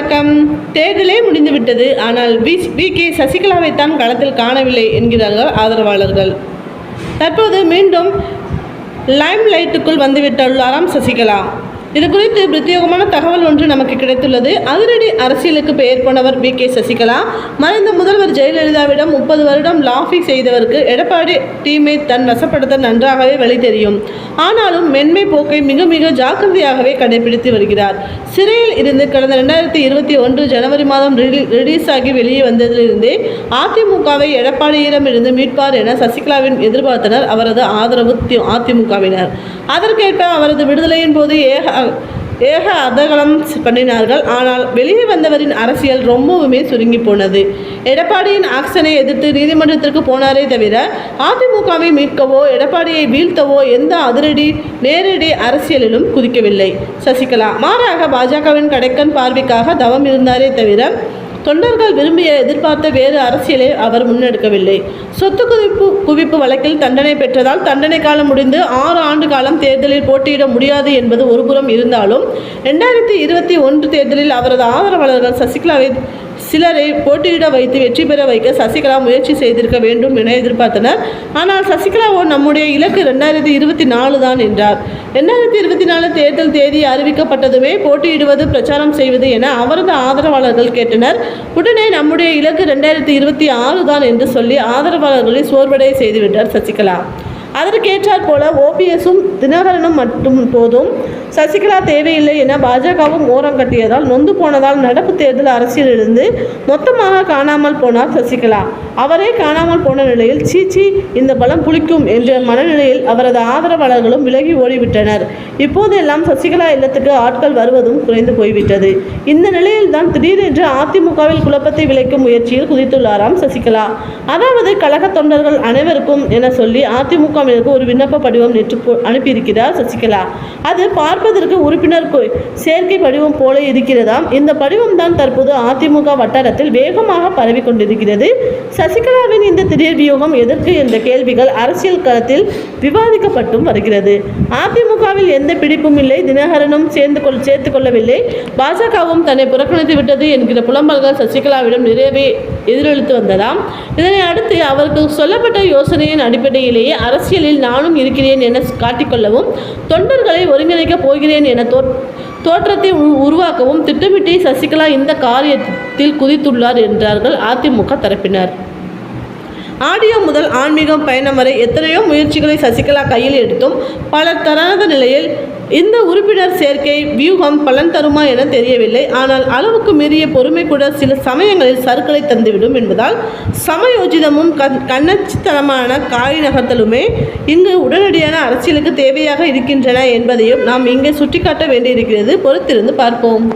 வணக்கம். தேர்தலே முடிந்துவிட்டது. ஆனால் வி வி கே சசிகலாவைத்தான் களத்தில் காணவில்லை என்கிறார்கள் ஆதரவாளர்கள். தற்போது மீண்டும் லைம் லைட்டுக்குள் வந்துவிட்டுள்ளாராம் சசிகலா. இது குறித்து பிரத்யேகமான தகவல் ஒன்று நமக்கு கிடைத்துள்ளது. அதிரடி அரசியலுக்கு பெயர் போனவர் பி கே. சசிகலா. மறைந்த முதல்வர் ஜெயலலிதாவிடம் முப்பது வருடம் லாஃபி செய்தவருக்கு எடப்பாடி டீமை தன் வசப்படுத்த நன்றாகவே வழி தெரியும். ஆனாலும் மென்மை போக்கை மிக மிக ஜாக்கிரதையாகவே கடைபிடித்து வருகிறார். சிறையில் இருந்து கடந்த ரெண்டாயிரத்தி இருபத்தி ஒன்று ஜனவரி மாதம் ரிலீஸ் ஆகி வெளியே வந்ததிலிருந்தே அதிமுகவை எடப்பாடியிடமிருந்து மீட்பார் என சசிகலாவின் எதிர்பார்த்தனர் அவரது ஆதரவு தி- அதிமுகவினர். அதற்கேற்ப அவரது விடுதலையின் போது ஏக ஏக அதகலம் பண்ணினார்கள். ஆனால் வெளியே வந்தவரின் அரசியல் ரொம்பவுமே சுருங்கி போனது. எடப்பாடியின் ஆக்ஷனை எதிர்த்து நீதிமன்றத்திற்கு போனாரே தவிர அதிமுகவை மீட்கவோ எடப்பாடியை வீழ்த்தவோ எந்த அதிரடி நேரடி அரசியலிலும் குதிக்கவில்லை. சசிகலா மாறாக பாஜகவின் கடைக்கன் பார்வைக்காக தவம் இருந்தாரே தவிர தொண்டர்கள் விரும்பிய எதிர்பார்த்த வேறு அரசியலை அவர் முன்னெடுக்கவில்லை. சொத்து குவிப்பு குவிப்பு வழக்கில் தண்டனை பெற்றதால் தண்டனை காலம் முடிந்து ஆறு ஆண்டு காலம் தேர்தலில் போட்டியிட முடியாது என்பது ஒருபுறம் இருந்தாலும் ரெண்டாயிரத்தி இருபத்தி ஒன்று தேர்தலில் அவரது ஆதரவாளர்கள் சசிகலாவை சிலரை போட்டியிட வைத்து வெற்றி பெற வைக்க சசிகலா முயற்சி செய்திருக்க வேண்டும் என எதிர்பார்த்தனர். ஆனால் சசிகலாவோ நம்முடைய இலக்கு ரெண்டாயிரத்தி இருபத்தி நாலு தான் என்றார். ரெண்டாயிரத்தி இருபத்தி நாலு தேர்தல் தேதி அறிவிக்கப்பட்டதுமே போட்டியிடுவது பிரச்சாரம் செய்வது என அவரது ஆதரவாளர்கள் கேட்டனர். உடனே நம்முடைய இலக்கு ரெண்டாயிரத்தி இருபத்தி ஆறு தான் என்று சொல்லி ஆதரவாளர்களை சோர்வடை செய்துவிட்டார் சசிகலா. அதற்கேற்றாற் போல ஓபிஎஸும் தினகரனும் மட்டும் போதும். சசிகலா தேவையில்லை என பாஜகவும் ஓரம் கட்டியதால் நொந்து போனதால் நடப்பு தேர்தல் அரசியலிருந்து மொத்தமாக காணாமல் போனார் சசிகலா. அவரே காணாமல் போன நிலையில் சீச்சி இந்த பலம் புளிக்கும் என்ற மனநிலையில் அவரது ஆதரவாளர்களும் விலகி ஓடிவிட்டனர். இப்போதெல்லாம் சசிகலா இல்லத்துக்கு ஆட்கள் வருவதும் குறைந்து போய்விட்டது. இந்த நிலையில் தான் திடீரென்று அதிமுகவில் குழப்பத்தை விளைக்கும் முயற்சியில் குதித்துள்ளாராம் சசிகலா. அதாவது கழக தொண்டர்கள் அனைவருக்கும் என சொல்லி அதிமுக அதிமுகவினருக்கு ஒரு விண்ணப்ப படிவம் நேற்று அனுப்பியிருக்கிறார் சசிகலா. அது பார்ப்பதற்கு உறுப்பினர் சேர்க்கை படிவம் போல இருக்கிறதாம். இந்த படிவம் தான் தற்போது அதிமுக வட்டாரத்தில் வேகமாக பரவி கொண்டிருக்கிறது. சசிகலாவின் இந்த திடீர் வியூகம் எதற்கு என்ற கேள்விகள் அரசியல் களத்தில் விவாதிக்கப்பட்டும் வருகிறது. திமுகவில் எந்த பிடிப்பும் இல்லை தினகரனும் சேர்ந்து கொள் சேர்த்து கொள்ளவில்லை. பாஜகவும் தன்னை புறக்கணித்து விட்டது என்கிற புலம்பல்கள் சசிகலாவிடம் நிறையவே எதிரொலித்து வந்ததாம். இதனை அடுத்து அவருக்கு சொல்லப்பட்ட யோசனையின் அடிப்படையிலேயே அரசியலில் நானும் இருக்கிறேன் என காட்டிக்கொள்ளவும் தொண்டர்களை ஒருங்கிணைக்கப் போகிறேன் என தோ தோற்றத்தை உருவாக்கவும் திட்டமிட்டு சசிகலா இந்த காரியத்தில் குதித்துள்ளார் என்றார்கள் அதிமுக தரப்பினர். ஆடியோ முதல் ஆன்மீகம் பயணம் வரை எத்தனையோ முயற்சிகளை சசிகலா கையில் எடுத்தும் பலர் தராத நிலையில் இந்த உறுப்பினர் சேர்க்கை வியூகம் பலன் தருமா என தெரியவில்லை. ஆனால் அளவுக்கு மீறிய பொறுமை கூட சில சமயங்களில் சறுக்களை தந்துவிடும் என்பதால் சமயோஜிதமும் கண் கண்ணச்சித்தனமான காய் நகர்த்தலுமே இங்கு உடனடியான அரசியலுக்கு தேவையாக இருக்கின்றன என்பதையும் நாம் இங்கே சுட்டிக்காட்ட வேண்டியிருக்கிறது. பொறுத்திருந்து பார்ப்போம்.